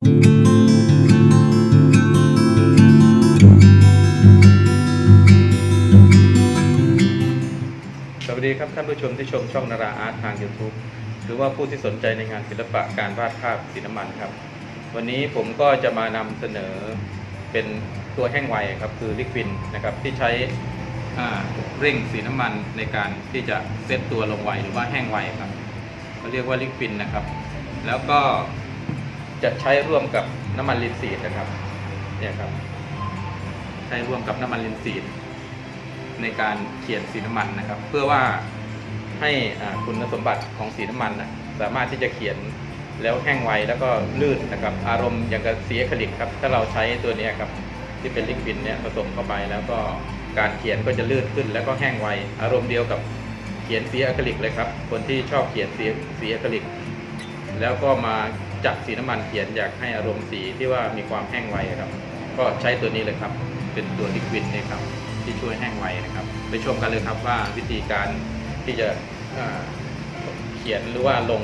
สวัสดีครับท่านผู้ชมที่ชมช่องนาราอาร์ตทาง YouTube หรือว่าผู้ที่สนใจในงานศิลปะการวาดภาพสีน้ำมันครับ วันนี้ผมก็จะมานำเสนอเป็นตัวแห้งไวครับคือลิควินนะครับที่ใช้เร่งสีน้ำมันในการที่จะเซตตัวลงไวหรือว่าแห้งไวครับเขาเรียกว่าลิควินนะครับ แล้วก็ จะใช้ร่วมกับน้ำมันลินซีดนะครับเนี่ยครับ ใช้ร่วมกับน้ำมันลินซีดในการเขียนสีน้ำมันนะครับ เพื่อว่าให้คุณสมบัติของสีน้ำมันนะสามารถที่จะเขียนแล้วแห้งไวแล้วก็ลื่นนะครับ อารมณ์อย่างกับสีอะคริลิกครับ ถ้าเราใช้ตัวนี้ครับที่เป็นลิควิดเนี่ยผสมเข้าไปแล้วก็การเขียนก็จะลื่นขึ้น แล้วก็แห้งไว อารมณ์เดียวกับเขียนสีอะคริลิกเลยครับ คนที่ชอบเขียนสีสีอะคริลิก แล้วก็มา จับสีน้ำมันเขียนอยากให้อารมณ์สีที่ว่ามีความแห้งไวครับ ก็ใช้ตัวนี้เลยครับ เป็นตัวลิควิดนี่ครับที่ช่วยแห้งไวนะครับ ไปชมกันเลยครับว่าวิธีการที่จะเขียนหรือว่าลง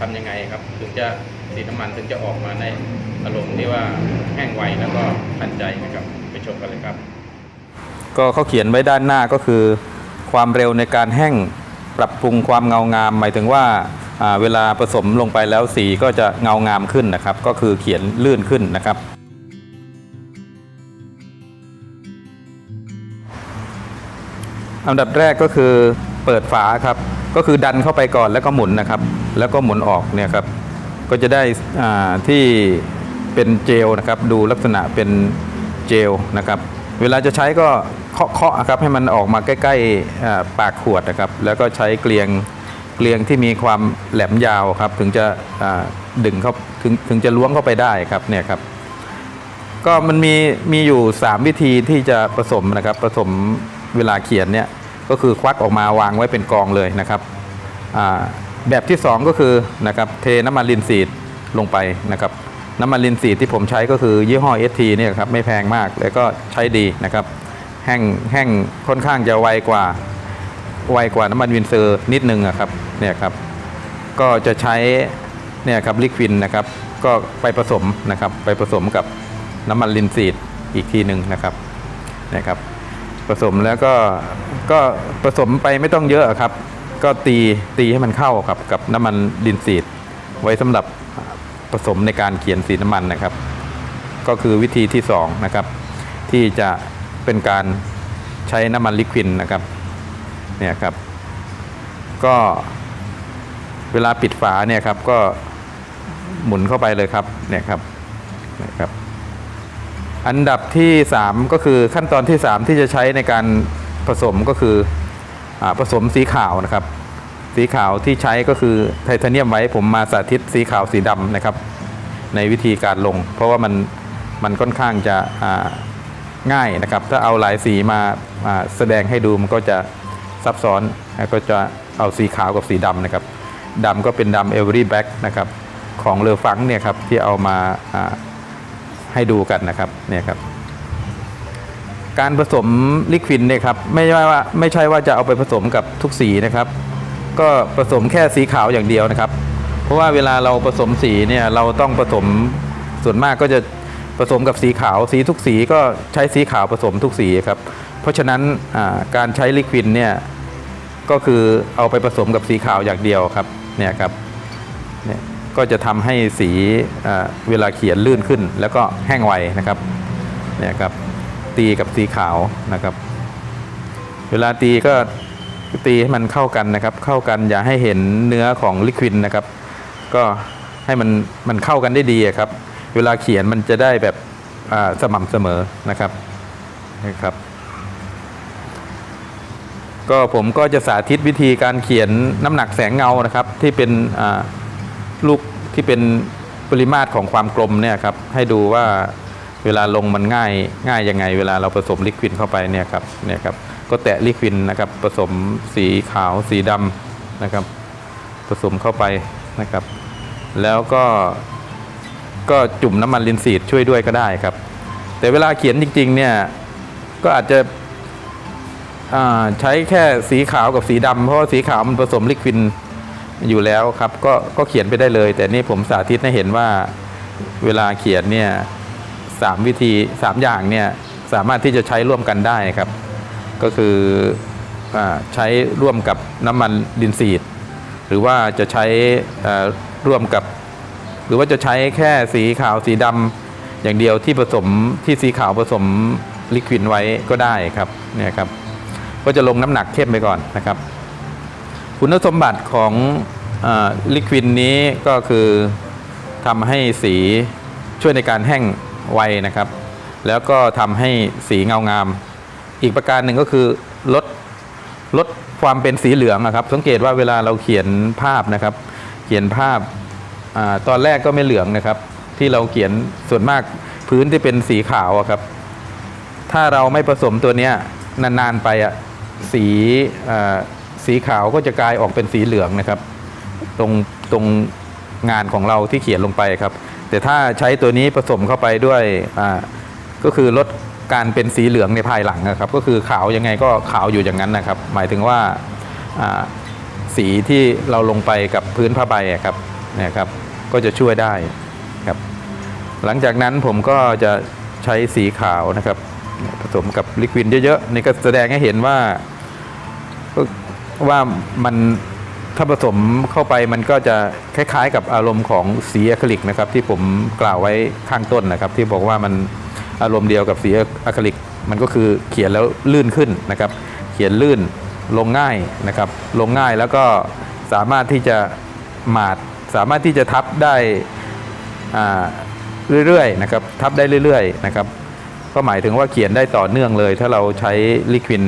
ทำยังไงครับ ถึงจะสีน้ำมันถึงจะออกมาในอารมณ์ที่ว่าแห้งไวแล้วก็ทันใจนะครับ ไปชมกันเลยครับ ก็เขาเขียนไว้ด้านหน้าก็คือ ความเร็วในการแห้งปรับปรุงความเงางาม หมายถึงว่า เวลาผสมลงไปแล้วสีก็จะเงางามขึ้นนะครับ ก็คือเขียนลื่นขึ้นนะครับ อันดับแรกก็คือเปิดฝาครับ ก็คือดันเข้าไปก่อนแล้วก็หมุนนะครับ แล้วก็หมุนออกเนี่ยครับ ก็จะได้อ่าที่เป็นเจลนะครับ ดูลักษณะเป็นเจลนะครับ เวลาจะใช้ก็เคาะๆครับให้มันออกมาใกล้ๆปากขวดนะครับ แล้วก็ใช้เกลียง เกลียงที่มีความแหลมยาวครับ ถึงจะดึงเข้าถึงถึงจะล้วงเข้าไปได้ครับเนี่ยครับ ก็มันมีมีอยู่ 3 วิธีที่จะผสมนะครับผสมเวลาเขียนเนี่ยก็คือควักออกมาวางไว้เป็นกองเลยนะครับแบบที่ 2 ก็คือนะครับเทน้ำมันลินซีดลงไปนะครับน้ำมันลินซีดที่ผมใช้ก็คือยี่ห้อ ST เนี่ยครับไม่แพงมากแล้วก็ใช้ดีนะครับ แห้งแห้งค่อนข้างจะไวกว่า ไวกว่าน้ำมันวินเซอร์นิดนึงอะครับเนี่ยครับก็จะใช้เนี่ยครับลิควินนะครับก็ไปผสมนะครับไปผสมกับน้ำมันลินซีดอีกทีหนึ่งนะครับนะครับผสมแล้วก็ก็ผสมไปไม่ต้องเยอะครับ ก็ตีตีให้มันเข้าครับกับน้ำมันลินซีด ไว้สำหรับผสมในการเขียนสีน้ำมันนะครับ ก็คือวิธีที่สองนะครับที่จะเป็นการใช้น้ำมันลิควินนะครับ เนี่ยครับ ก็เวลาปิดฝาเนี่ยครับก็หมุนเข้าไปเลยครับเนี่ยครับนะครับ อันดับที่ 3 ก็คือขั้นตอนที่ 3 ที่จะใช้ในการผสมก็คืออผสมสีขาวนะครับ สีขาวที่ใช้ก็คือไทเทเนียมไว้ผมมาสาธิตสีขาวสีดำนะครับ ในวิธีการลง เพราะว่ามันมันค่อนข้างจะง่ายนะครับ ถ้าเอาหลายสีมามาแสดงให้ดูมันก็จะ ซับซ้อนก็จะเอาสีขาวกับสีดำนะครับดำก็เป็นดำเอเวอรี่แบ็กนะครับของเลอฟังเนี่ยครับที่เอามาอ่าให้ดูกันนะครับเนี่ยครับการผสมลิควินเนี่ยครับไม่ใช่ว่าไม่ใช่ว่าจะเอาไปผสมกับทุกสีนะครับ ก็ผสมแค่สีขาวอย่างเดียวนะครับ เพราะว่าเวลาเราผสมสีเนี่ยเราต้องผสมส่วนมากก็จะผสมกับสีขาวสีทุกสีก็ใช้สีขาวผสมทุกสีครับ เพราะฉะนั้นการใช้ลิควินเนี่ยก็คือเอาไปผสมกับสีขาวอย่างเดียวครับเนี่ยครับเนี่ยก็จะทำให้สีเวลาเขียนลื่นขึ้น แล้วก็แห้งไวนะครับเนี่ยครับตีกับสีขาวนะครับ เวลาตีก็ตีให้มันเข้ากันนะครับ เข้ากันอย่าให้เห็นเนื้อของลิควิดนะครับ ก็ให้มันมันเข้ากันได้ดีครับ เวลาเขียนมันจะได้แบบสม่ำเสมอนะครับนะครับ ก็ผมก็จะสาธิตวิธีการเขียนน้ำหนักแสงเงานะครับ ที่เป็นลูกที่เป็นปริมาตรของความกลมเนี่ยครับให้ดูว่าเวลาลงมันง่ายง่ายยังไง เวลาเราผสมลิควิดเข้าไปเนี่ยครับเนี่ยครับก็แตะลิควิดนะครับผสมสีขาวสีดำนะครับ ผสมเข้าไปนะครับ แล้วก็ก็จุ่มน้ำมันลินซีดช่วยด้วยก็ได้ครับ แต่เวลาเขียนจริงๆเนี่ยก็อาจจะ ใช้แค่สีขาวกับสีดำเพราะสีขาวมันผสมลิควินอยู่แล้วครับก็ก็เขียนไปได้เลย แต่นี่ผมสาธิตให้เห็นว่าเวลาเขียนเนี่ยสามวิธีสามอย่างเนี่ยสามารถที่จะใช้ร่วมกันได้ครับ ก็คืออใช้ร่วมกับน้ำมันดินซีด หรือว่าจะใช้ร่วมกับ หรือว่าจะใช้แค่สีขาวสีดำอย่างเดียวที่ผสมที่สีขาวผสมลิควิดไว้ก็ได้ครับเนี่ยครับ ก็จะลงน้ำหนักเข้มไปก่อนนะครับ คุณสมบัติของลิควิดนี้ก็คือทำให้สีช่วยในการแห้งไวนะครับ แล้วก็ทำให้สีเงางาม อีกประการหนึ่งก็คือลดลดความเป็นสีเหลืองนะครับ สังเกตว่าเวลาเราเขียนภาพนะครับ เขียนภาพอตอนแรกก็ไม่เหลืองนะครับ ที่เราเขียนส่วนมากพื้นที่เป็นสีขาวครับ ถ้าเราไม่ผสมตัวนี้นานๆไปอะ สีสีขาวก็จะกลายออกเป็นสีเหลืองนะครับ ตรงตรงงานของเราที่เขียนลงไปครับ แต่ถ้าใช้ตัวนี้ผสมเข้าไปด้วยก็คือลดการเป็นสีเหลืองในภายหลังนะครับ ก็คือขาวยังไงก็ขาวอยู่อย่างนั้นนะครับ หมายถึงว่าสีที่เราลงไปกับพื้นผ้าใบอะครับนี่ยครับก็จะช่วยได้ครับ หลังจากนั้นผมก็จะใช้สีขาวนะครับ ผสมกับลิควิดเยอะๆ นี่ก็แสดงให้เห็นว่าว่ามันถ้าผสมเข้าไปมันก็จะคล้ายๆ กับอารมณ์ของสีอะคริลิกนะครับที่ผมกล่าวไว้ข้างต้นนะครับ ที่บอกว่ามันอารมณ์เดียวกับสีอะคริลิก มันก็คือเขียนแล้วลื่นขึ้นนะครับ เขียนลื่นลงง่ายนะครับ ลงง่ายแล้วก็สามารถที่จะหมาดสามารถที่จะทับได้เรื่อยๆนะครับ ทับได้เรื่อย ๆ นะครับ ก็หมายถึงว่าเขียนได้ต่อเนื่องเลย ถ้าเราใช้ลิควิด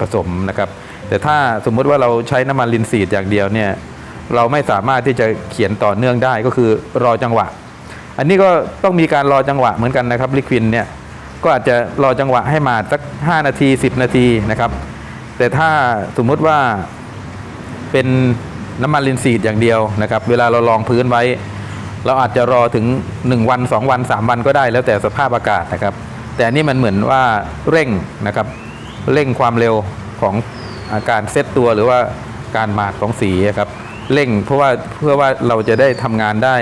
ผสมนะครับ แต่ถ้าสมมุติว่าเราใช้น้ำมันลินซีดอย่างเดียวเนี่ยเราไม่สามารถที่จะเขียนต่อเนื่องได้ก็คือรอจังหวะ อันนี้ก็ต้องมีการรอจังหวะเหมือนกันนะครับลิควิดเนี่ยก็อาจจะรอจังหวะให้มาสัก 5 นาที 10 นาทีนะครับ แต่ถ้าสมมุติว่าเป็นน้ำมันลินซีดอย่างเดียวนะครับ เวลาเราลองพื้นไว้ เราอาจจะรอถึง 1 วัน 2 วัน 3 วันก็ได้แล้วแต่สภาพอากาศนะครับ แต่อันนี้มันเหมือนว่าเร่งนะครับเร่งความเร็วของอาการเซตตัวหรือว่าการหมาดของสีครับเร่งเพราะว่าเพื่อว่าเราจะได้ทำงานได้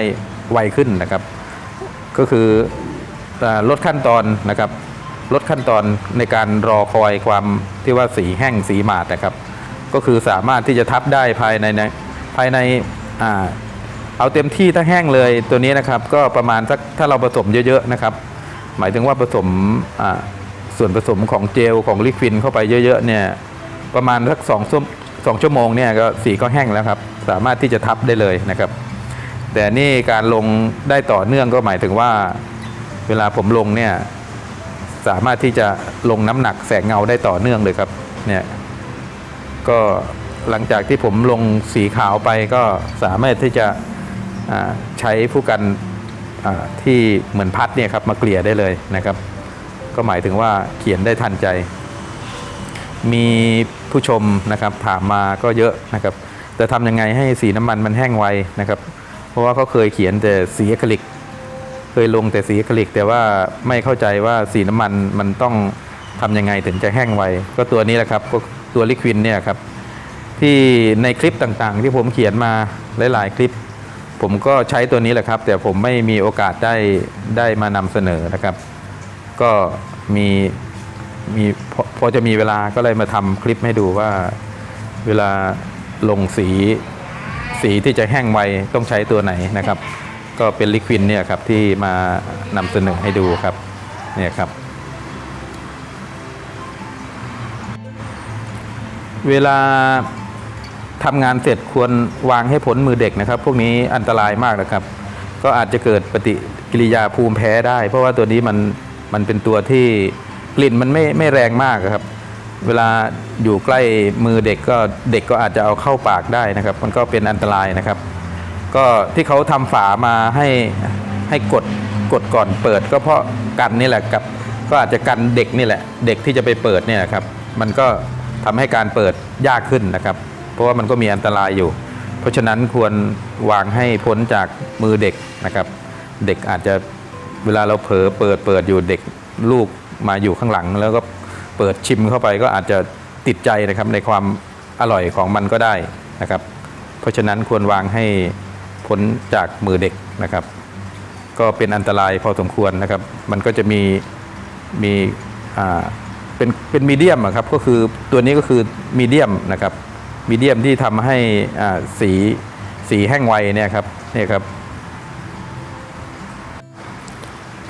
ไวขึ้นนะครับ ก็คือลดขั้นตอนนะครับ ลดขั้นตอนในการรอคอยความที่ว่าสีแห้งสีหมาดนะครับ ก็คือสามารถที่จะทับได้ภายในในภายในอ่าเอาเต็มที่ถ้าแห้งเลยตัวนี้นะครับ ก็ประมาณสักถ้าเราผสมเยอะๆนะครับ หมายถึงว่าผสมส่วนผสมของเจลของลิควิดเข้าไปเยอะๆเนี่ยประมาณสักสองชั่วสองชั่วโมงเนี่ยก็สีก็แห้งแล้วครับ สามารถที่จะทับได้เลยนะครับ แต่นี่การลงได้ต่อเนื่องก็หมายถึงว่า เวลาผมลงเนี่ยสามารถที่จะลงน้ำหนักแสงเงาได้ต่อเนื่องเลยครับเนี่ยก็หลังจากที่ผมลงสีขาวไปก็สามารถที่จะใช้ผู้กัน ที่เหมือนพัดเนี่ยครับมาเกลี่ยได้เลยนะครับ ก็หมายถึงว่าเขียนได้ทันใจ มีผู้ชมนะครับถามมาก็เยอะนะครับจะทำยังไงให้สีน้ำมันมันแห้งไวนะครับ เพราะว่าเขาเคยเขียนแต่สีอะคริลิก เคยลงแต่สีอะคริลิก แต่ว่าไม่เข้าใจว่าสีน้ำมันมันต้องทำยังไงถึงจะแห้งไว ก็ตัวนี้แหละครับก็ตัวลิควินเนี่ยครับที่ในคลิปต่างๆ ที่ผมเขียนมาหลาย ๆ คลิป ผมก็ใช้ตัวนี้แหละครับ แต่ผมไม่มีโอกาสได้ได้มานำเสนอนะครับ ก็มีมีพอพอจะมีเวลาก็เลยมาทำคลิปให้ดูว่าเวลาลงสีสีที่จะแห้งไวต้องใช้ตัวไหนนะครับ ก็เป็นลิควินเนี่ยครับที่มานำเสนอให้ดูครับเนี่ยครับ เวลา ทำงานเสร็จควรวางให้พ้นมือเด็กนะครับ พวกนี้อันตรายมากนะครับ ก็อาจจะเกิดปฏิกิริยาภูมิแพ้ได้ เพราะว่าตัวนี้มันมันเป็นตัวที่กลิ่นมันไม่ไม่แรงมากครับ เวลาอยู่ใกล้มือเด็กก็เด็กก็อาจจะเอาเข้าปากได้นะครับ มันก็เป็นอันตรายนะครับ ก็ที่เขาทำฝามาให้ให้กดกดก่อนเปิด ก็เพราะกันนี่แหละกับ ก็อาจจะกันเด็กนี่แหละ เด็กที่จะไปเปิดเนี่ยครับ มันก็ทำให้การเปิดยากขึ้นนะครับ เพราะว่ามันก็มีอันตรายอยู่ เพราะฉะนั้นควรวางให้พ้นจากมือเด็กนะครับ เด็กอาจจะเวลาเราเผลอเปิดเปิดอยู่เด็กลูกมาอยู่ข้างหลัง แล้วก็เปิดชิมเข้าไปก็อาจจะติดใจนะครับในความอร่อยของมันก็ได้นะครับ เพราะฉะนั้นควรวางให้พ้นจากมือเด็กนะครับ ก็เป็นอันตรายพอสมควรนะครับ มันก็จะมีมีอ่าเป็นเป็นมีเดียมครับก็คือตัวนี้ก็คือมีเดียมนะครับ มีเดียมที่ทำให้สีสีแห้งไวเนี่ยครับเนี่ยครับ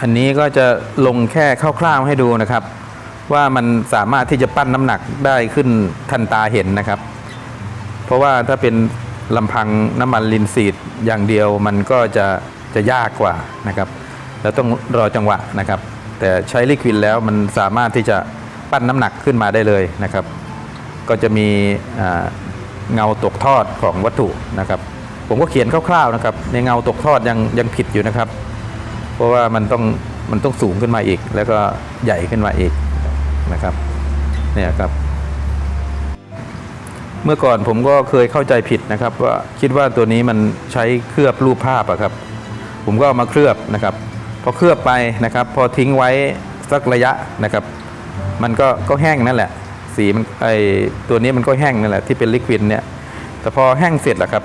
อันนี้ก็จะลงแค่คร่าวๆให้ดูนะครับ ว่ามันสามารถที่จะปั้นน้ำหนักได้ขึ้นทันตาเห็นนะครับ เพราะว่าถ้าเป็นลำพังน้ำมันลินซีดอย่างเดียวมันก็จะจะยากกว่านะครับแล้วต้องรอจังหวะนะครับ แต่ใช้ลิควิดแล้วมันสามารถที่จะปั้นน้ำหนักขึ้นมาได้เลยนะครับ ก็จะมีเงาตกทอดของวัตถุนะครับ ผมก็เขียนคร่าวๆนะครับ ในเงาตกทอดยังยังผิดอยู่นะครับ เพราะว่ามันต้องมันต้องสูงขึ้นมาอีก แล้วก็ใหญ่ขึ้นมาอีกนะครับเนี่ยครับ เมื่อก่อนผมก็เคยเข้าใจผิดนะครับ ว่าคิดว่าตัวนี้มันใช้เคลือบรูปภาพอะครับ ผมก็เอามาเคลือบนะครับ พอเคลือบไปนะครับ พอทิ้งไว้สักระยะนะครับ มันก็ก็แห้งนั่นแหละ สีมันไอตัวนี้มันก็แห้งนั่นแหละที่เป็นลิควิดเนี่ย แต่พอแห้งเสร็จแล้วครับ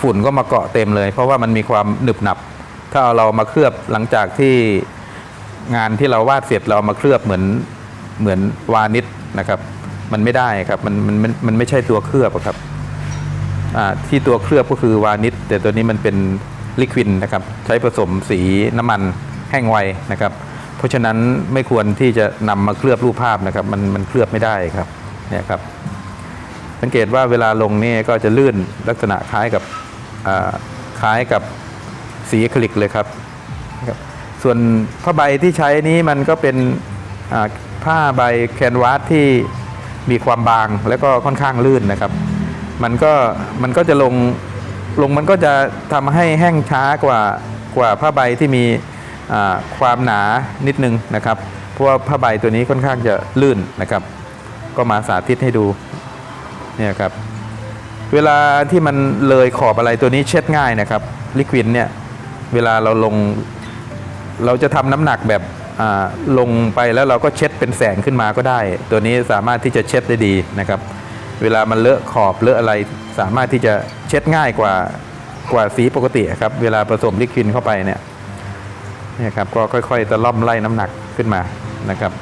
ฝุ่นก็มาเกาะเต็มเลย เพราะว่ามันมีความหนึบหนับ ถ้าเอาเรามาเคลือบหลังจากที่งานที่เราวาดเสร็จเรามาเคลือบเหมือนเหมือนวานิชนะครับ มันไม่ได้ครับมันมันมันมันไม่ใช่ตัวเคลือบครับที่ตัวเคลือบก็คือวานิชแต่ตัวนี้มันเป็นลิควิดนะครับ ใช้ผสมสีน้ำมันแห้งไวนะครับ ราะฉะนั้นไม่ควรที่จะนำมาเคลือบรูปภาพนะครับ มันมันเคลือบไม่ได้ครับเนี่ยครับ สังเกตว่าเวลาลงนี่ก็จะลื่นลักษณะคล้ายกับคล้ายกับสีอะคริลิกเลยครับส่วนผ้าใบที่ใช้นี้มันก็เป็นผ้าใบแคนวาสที่มีความบางแล้วก็ค่อนข้างลื่นนะครับ มันก็มันก็จะลงลงมันก็จะทำให้แห้งช้ากว่ากว่าผ้าใบที่มี ความหนานิดนึงนะครับเพราะว่าผ้าใบตัวนี้ค่อนข้างจะลื่นนะครับ ก็มาสาธิตให้ดูเนี่ยครับเวลาที่มันเลยขอบอะไรตัวนี้เช็ดง่ายนะครับลิควิดเนี่ยเวลาเราลง เราจะทำน้ำหนักแบบลงไปแล้วเราก็เช็ดเป็นแสงขึ้นมาก็ได้ ตัวนี้สามารถที่จะเช็ดได้ดีนะครับ เวลามันเลอะขอบเลอะอะไรสามารถที่จะเช็ดง่ายกว่ากว่าสีปกติครับ เวลาผสมลิควิดเข้าไปเนี่ย นี่ยครับก็ค่อยๆตะล่อมไล่น้ำหนักขึ้นมานะครับ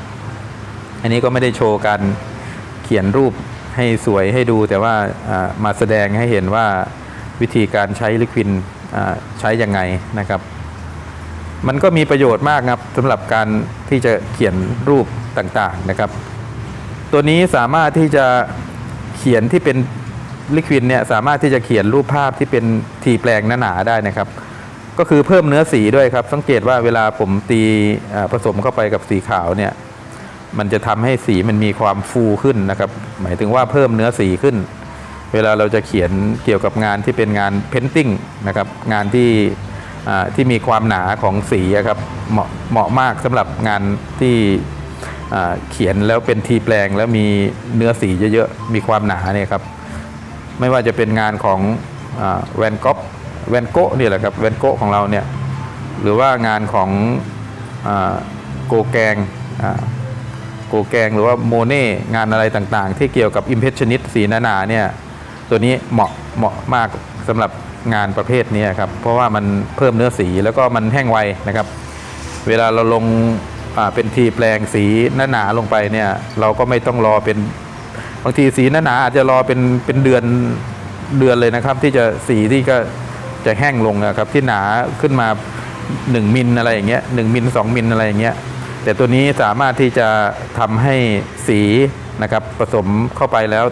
อันนี้ก็ไม่ได้โชว์การเขียนรูปให้สวยให้ดูแต่ว่ามาแสดงให้เห็นว่าวิธีการใช้ลิควิดใช้ยังไงนะครับ มันก็มีประโยชน์มากครับสำหรับการที่จะเขียนรูปต่างๆนะครับ ตัวนี้สามารถที่จะเขียนที่เป็นลิควิดเนี่ยสามารถที่จะเขียนรูปภาพที่เป็นทีแปลงหนาๆได้นะครับ ก็คือเพิ่มเนื้อสีด้วยครับ สังเกตว่าเวลาผมตีผสมเข้าไปกับสีขาวเนี่ยมันจะทำให้สีมันมีความฟูขึ้นนะครับ หมายถึงว่าเพิ่มเนื้อสีขึ้น เวลาเราจะเขียนเกี่ยวกับงานที่เป็นงานเพนติ้งนะครับงานที่ที่มีความหนาของสีครับเหมาะเหมาะมากสำหรับงานที่เขียนแล้วเป็นทีแปลงแล้วมีเนื้อสีเยอะๆมีความหนาเนี่ยครับไม่ว่าจะเป็นงานของแวนก๊อป แวนโกนี่แหละครับแวนโกของเราเนี่ยหรือว่างานของอโกแกงโกแกงหรือว่าโมเน่งานอะไรต่างๆ ที่เกี่ยวกับอิมเพรสชันนิสสีหนาๆเนี่ยตัวนี้เหมาะเหมาะมากสำหรับงานประเภทนี้ครับเพราะว่ามันเพิ่มเนื้อสีแล้วก็มันแห้งไวนะครับ เวลาเราลงเป็นทีแปลงสีหนาๆลงไปเนี่ยเราก็ไม่ต้องรอเป็นบางทีสีหนาๆอาจจะรอเป็นเป็นเดือนเดือนเลยนะครับ ที่จะสีที่ก็ จะแห้งลงนะครับที่หนาขึ้นมา 1มิลอะไรอย่างเงี้ยหมิล2มิลอะไรอย่างเงี้ยแต่ตัวนี้สามารถที่จะทำให้สีนะครับผสมเข้าไปแล้ว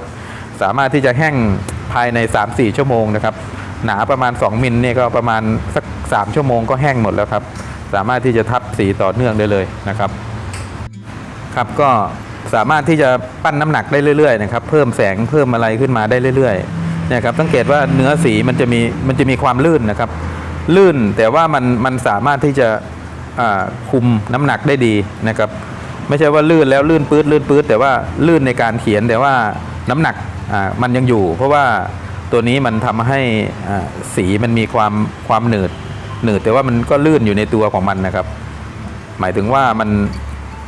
สามารถที่จะแห้งภายใน 3-4 ชั่วโมงนะครับหนาประมาณ 2มิลเนี่ยก็ประมาณสัก 3 ชั่วโมงก็แห้งหมดแล้วครับสามารถที่จะทับสีต่อเนื่องได้เลยนะครับครับก็สามารถที่จะปั้นน้ำหนักได้เรื่อยๆนะครับเพิ่มแสงเพิ่มอะไรขึ้นมาได้เรื่อย ๆ เนี่ยครับสังเกตว่าเนื้อสีมันจะมีมันจะมีความลื่นนะครับ ลื่นแต่ว่ามันมันสามารถที่จะคุมน้ำหนักได้ดีนะครับ ไม่ใช่ว่าลื่นแล้วลื่นปื๊ดลื่นปื๊ดแต่ว่าลื่นในการเขียนแต่ว่าน้ำหนักมันยังอยู่ เพราะว่าตัวนี้มันทำให้สีมันมีความความหนืดหนืดแต่ว่ามันก็ลื่นอยู่ในตัวของมันนะครับ หมายถึงว่ามัน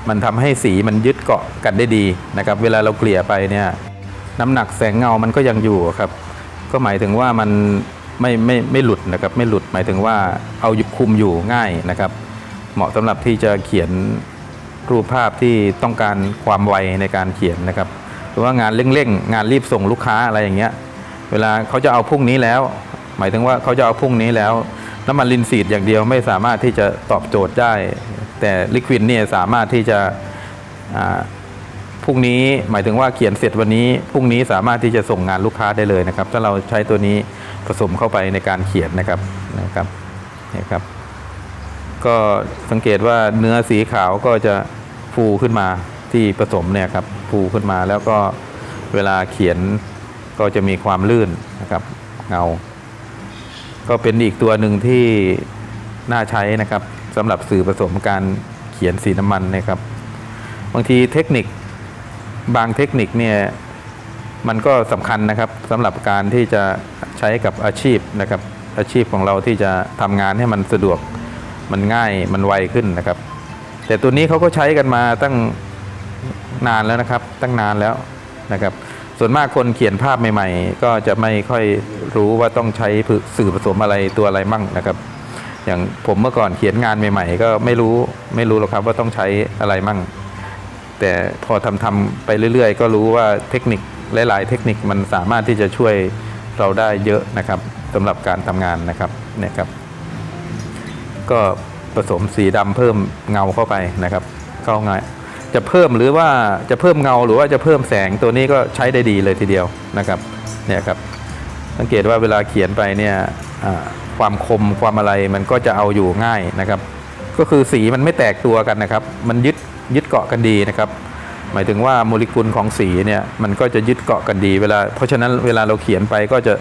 มันทำให้สีมันยึดเกาะกันได้ดีนะครับ เวลาเราเกลี่ยไปเนี่ยน้ำหนักแสงเงามันก็ยังอยู่ครับ ก็หมายถึงว่ามันไม่ไม่ไม่หลุดนะครับไม่หลุดหมายถึงว่าเอายู่คุมอยู่ง่ายนะครับ เหมาะสำหรับที่จะเขียนรูปภาพที่ต้องการความไวในการเขียนนะครับหรือว่างานเร่งๆงานรีบส่งลูกค้าอะไรอย่างเงี้ยเวลาเขาจะเอาพรุ่งนี้แล้ว หมายถึงว่าเขาจะเอาพรุ่งนี้แล้วน้ำมันลินซีดอย่างเดียวไม่สามารถที่จะตอบโจทย์ได้ แต่ลิควิดเนี่ยสามารถที่จะ พรุ่งนี้หมายถึงว่าเขียนเสร็จวันนี้พรุ่งนี้สามารถที่จะส่งงานลูกค้าได้เลยนะครับ ถ้าเราใช้ตัวนี้ผสมเข้าไปในการเขียนนะครับนะครับนี่ครับ ก็สังเกตว่าเนื้อสีขาวก็จะฟูขึ้นมาที่ผสมเนี่ยครับฟูขึ้นมาแล้วก็เวลาเขียนก็จะมีความลื่นนะครับเงา ก็เป็นอีกตัวหนึ่งที่น่าใช้นะครับสำหรับสื่อผสมการเขียนสีน้ำมันนะครับ บางทีเทคนิค บางเทคนิคเนี่ยมันก็สำคัญนะครับสำหรับการที่จะใช้กับอาชีพนะครับ อาชีพของเราที่จะทำงานให้มันสะดวกมันง่ายมันไวขึ้นนะครับ แต่ตัวนี้เขาก็ใช้กันมาตั้งนานแล้วนะครับ ตั้งนานแล้วนะครับ ส่วนมากคนเขียนภาพใหม่ ๆ ก็จะไม่ค่อยรู้ว่าต้องใช้สื่อผสมอะไรตัวอะไรมั่งนะครับ อย่างผมเมื่อก่อนเขียนงานใหม่ ๆ ก็ไม่รู้ไม่รู้หรอกครับว่าต้องใช้อะไรมั่ง แต่พอทำทำๆไปเรื่อย ๆ ก็รู้ว่าเทคนิคหลาย ๆ เทคนิคมันสามารถที่จะช่วยเราได้เยอะนะครับสำหรับการทำงานนะครับเนี่ยครับ ก็ผสมสีดำเพิ่มเงาเข้าไปนะครับเข้าง่ายจะเพิ่มหรือว่าจะเพิ่มเงาหรือว่าจะเพิ่มแสงตัวนี้ก็ใช้ได้ดีเลยทีเดียวนะครับเนี่ยครับสังเกตว่าเวลาเขียนไปเนี่ยความคมความอะไรมันก็จะเอาอยู่ง่ายนะครับ ก็คือสีมันไม่แตกตัวกันนะครับ มันยึด ยึดเกาะกันดีนะครับ หมายถึงว่าโมเลกุลของสีเนี่ยมันก็จะยึดเกาะกันดีเวลา เพราะฉะนั้นเวลาเราเขียนไปก็จะ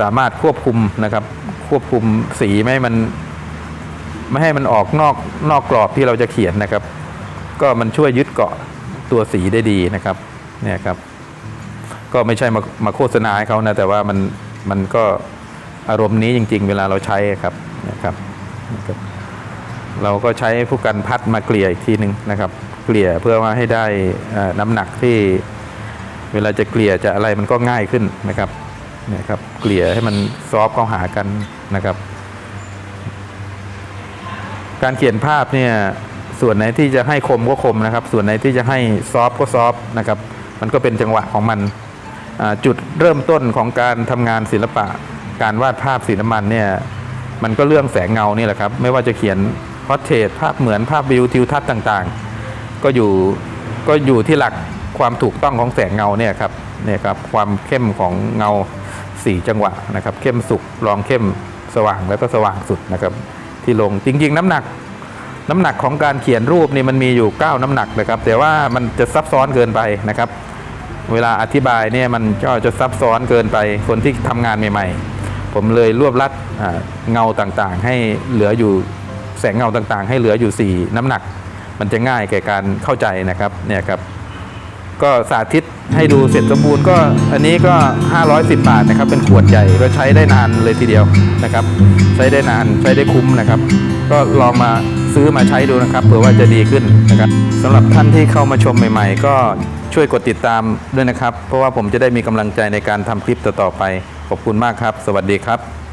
สามารถควบคุมนะครับ ควบคุมสีไม่ให้มันไม่ให้มันออกนอกนอกกรอบที่เราจะเขียนนะครับ ก็มันช่วยยึดเกาะตัวสีได้ดีนะครับเนี่ยครับ ก็ไม่ใช่มามาโฆษณาให้เขานะแต่ว่ามันมันก็อารมณ์นี้จริง ๆ เวลาเราใช้ครับนะครับนะครับ เราก็ใช้ผู้กันพัดมาเกลี่ยอีกทีหนึ่งนะครับ เกลี่ยเพื่อว่าให้ได้น้ำหนักที่เวลาจะเกลี่ยจะอะไรมันก็ง่ายขึ้นนะครับเนี่ยครับ เกลี่ยให้มันซอฟต์เข้าหากันนะครับ การเขียนภาพเนี่ยส่วนไหนที่จะให้คมก็คมนะครับ ส่วนไหนที่จะให้ซอฟต์ก็ซอฟต์นะครับ มันก็เป็นจังหวะของมันจุดเริ่มต้นของการทำงานศิลปะ การวาดภาพสีน้ำมันเนี่ยมันก็เรื่องแสงเงานี่แหละครับ ไม่ว่าจะเขียน พอร์เทรตภาพเหมือนภาพวิวทิวทัศน์ต่างๆ ก็อยู่ก็อยู่ที่หลักความถูกต้องของแสงเงาเนี่ยครับเนี่ยครับความเข้มของเงาสีจังหวะนะครับ เข้มสุกรองเข้มสว่างแล้วก็สว่างสุดนะครับ ที่ลงจริงๆ น้ำหนัก น้ำหนักของการเขียนรูปนี่มันมีอยู่ 9 น้ำหนักนะครับ แต่ว่ามันจะซับซ้อนเกินไปนะครับ เวลาอธิบายเนี่ยมันก็จะซับซ้อนเกินไปคนที่ทำงานใหม่ ๆ ผมเลยรวบรัดอ่าเงาต่างๆ ให้เหลืออยู่ งเงาต่างๆ ให้เหลืออยู่ 4 น้ำหนัก มันจะง่ายแก่การเข้าใจนะครับเนี่ยครับก็สาธิตให้ดูเสร็จสมบูรณ์ก็อันนี้ก็ 510 บาทนะครับเป็นขวดใหญ่ก็ใช้ได้นานเลยทีเดียวนะครับ ใช้ได้นานใช้ได้คุ้มนะครับ ก็ลองมาซื้อมาใช้ดูนะครับเผื่อว่าจะดีขึ้นนะครับสำหรับท่านที่เข้ามาชมใหม่ ๆ ก็ช่วยกดติดตามด้วยนะครับ เพราะว่าผมจะได้มีกำลังใจในการทำคลิปต่อๆไป ขอบคุณมากครับ สวัสดีครับ